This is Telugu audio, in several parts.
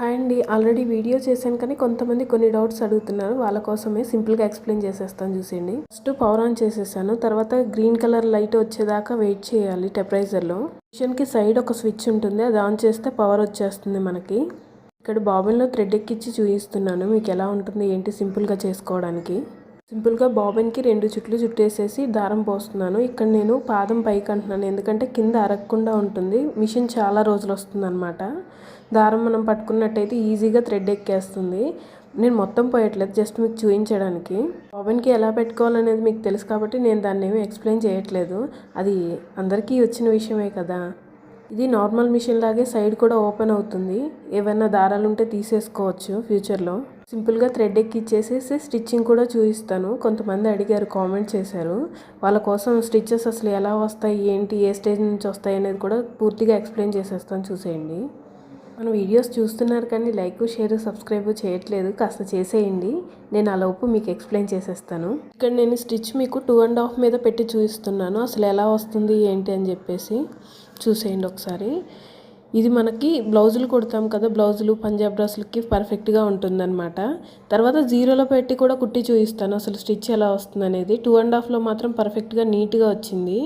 హాయ్ అండి ఆల్రెడీ వీడియో చేశాను కానీ కొంతమంది కొన్ని డౌట్స్ అడుగుతున్నారు. వాళ్ళ కోసమే సింపుల్గా ఎక్స్ప్లెయిన్ చేసేస్తాను చూసేయండి. ఫస్ట్ పవర్ ఆన్ చేసేసాను. తర్వాత గ్రీన్ కలర్ లైట్ వచ్చేదాకా వెయిట్ చేయాలి టెంపరేచర్లో. మిషన్కి సైడ్ ఒక స్విచ్ ఉంటుంది. అది ఆన్ చేస్తే పవర్ వచ్చేస్తుంది మనకి. ఇక్కడ బాబిన్లో థ్రెడ్ ఎక్కించి చూపిస్తున్నాను మీకు ఎలా ఉంటుంది? ఏంటి? సింపుల్గా చేసుకోవడానికి. సింపుల్గా బాబిన్కి రెండు చుట్లు చుట్టేసేసి దారం పోస్తున్నాను. ఇక్కడ నేను పాదం పైకి అంటున్నాను ఎందుకంటే కింద అరగకుండా ఉంటుంది. మిషన్ చాలా రోజులు వస్తుంది అనమాట దారం మనం పట్టుకున్నట్టయితే ఈజీగా థ్రెడ్ ఎక్కేస్తుంది. నేను మొత్తం పోయట్లేదు జస్ట్ మీకు చూపించడానికి బాబిన్కి ఎలా పెట్టుకోవాలనేది మీకు తెలుసు కాబట్టి నేను దాన్ని ఏమి ఎక్స్ప్లెయిన్ చేయట్లేదు. అది అందరికీ వచ్చిన విషయమే కదా. ఇది నార్మల్ మిషన్ లాగే సైడ్ కూడా ఓపెన్ అవుతుంది. ఏవైనా దారాలు ఉంటే తీసేసుకోవచ్చు ఫ్యూచర్లో. సింపుల్గా థ్రెడ్ ఎక్కిచ్చేసేసి స్టిచ్చింగ్ కూడా చూపిస్తాను. కొంతమంది అడిగారు కామెంట్ చేశారు. వాళ్ళ కోసం స్టిచ్చెస్ అసలు ఎలా వస్తాయి? ఏంటి? ఏ స్టేజ్ నుంచి వస్తాయి? అనేది కూడా పూర్తిగా ఎక్స్ప్లెయిన్ చేసేస్తాను. చూసేయండి. మన వీడియోస్ చూస్తున్నారు కానీ లైక్ షేర్ సబ్స్క్రైబ్ చేయట్లేదు. కాస్త చేసేయండి. నేను ఆ లోపు మీకు ఎక్స్ప్లెయిన్ చేసేస్తాను. ఇక్కడ నేను స్టిచ్ మీకు టూ అండ్ హాఫ్ మీద పెట్టి చూపిస్తున్నాను. అసలు ఎలా వస్తుంది ఏంటి అని చెప్పేసి చూసేయండి ఒకసారి. ఇది మనకి బ్లౌజులు కుడతాం కదా బ్లౌజులు పంజాబ్ డ్రెస్లకి పర్ఫెక్ట్గా ఉంటుందన్నమాట. తర్వాత జీరోలో పెట్టి కూడా కుట్టి చూపిస్తాను. అసలు స్టిచ్ ఎలా వస్తుంది అనేది టూ అండ్ హాఫ్లో మాత్రం పర్ఫెక్ట్గా నీట్గా వచ్చింది.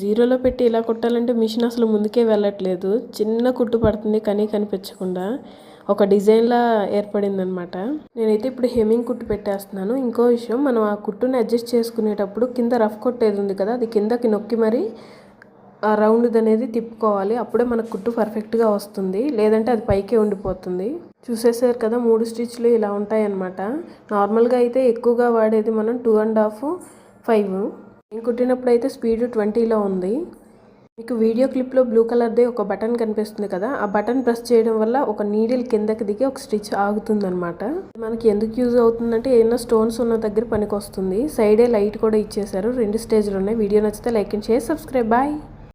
జీరోలో పెట్టి ఇలా కుట్టాలంటే మిషన్ అసలు ముందుకే వెళ్ళట్లేదు. చిన్న కుట్టు పడుతుంది కానీ కనిపించకుండా ఒక డిజైన్లా ఏర్పడిందనమాట. నేనైతే ఇప్పుడు హెమింగ్ కుట్టు పెట్టేస్తున్నాను. ఇంకో విషయం మనం ఆ కుట్టుని అడ్జస్ట్ చేసుకునేటప్పుడు కింద రఫ్ కొట్టేది ఉంది కదా అది కిందకి నొక్కి మరీ ఆ రౌండ్ అనేది తిప్పుకోవాలి. అప్పుడే మనకు కుట్టు పర్ఫెక్ట్గా వస్తుంది. లేదంటే అది పైకే ఉండిపోతుంది. చూసేసారు కదా మూడు స్టిచ్లు ఇలా ఉంటాయన్నమాట. నార్మల్గా అయితే ఎక్కువగా వాడేది మనం టూ అండ్ హాఫ్ ఫైవ్. నేను కుట్టినప్పుడు అయితే స్పీడ్ ట్వంటీలో ఉంది. మీకు వీడియో క్లిప్లో బ్లూ కలర్దే ఒక బటన్ కనిపిస్తుంది కదా ఆ బటన్ ప్రెస్ చేయడం వల్ల ఒక నీడిల్ కిందకి దిగి ఒక స్టిచ్ ఆగుతుందనమాట మనకి ఎందుకు యూజ్ అవుతుందంటే ఏదైనా స్టోన్స్ ఉన్న దగ్గర పనికి వస్తుంది సైడే లైట్ కూడా ఇచ్చేసారు రెండు స్టేజ్లు ఉన్నాయి. వీడియో నచ్చితే like and share subscribe. Bye.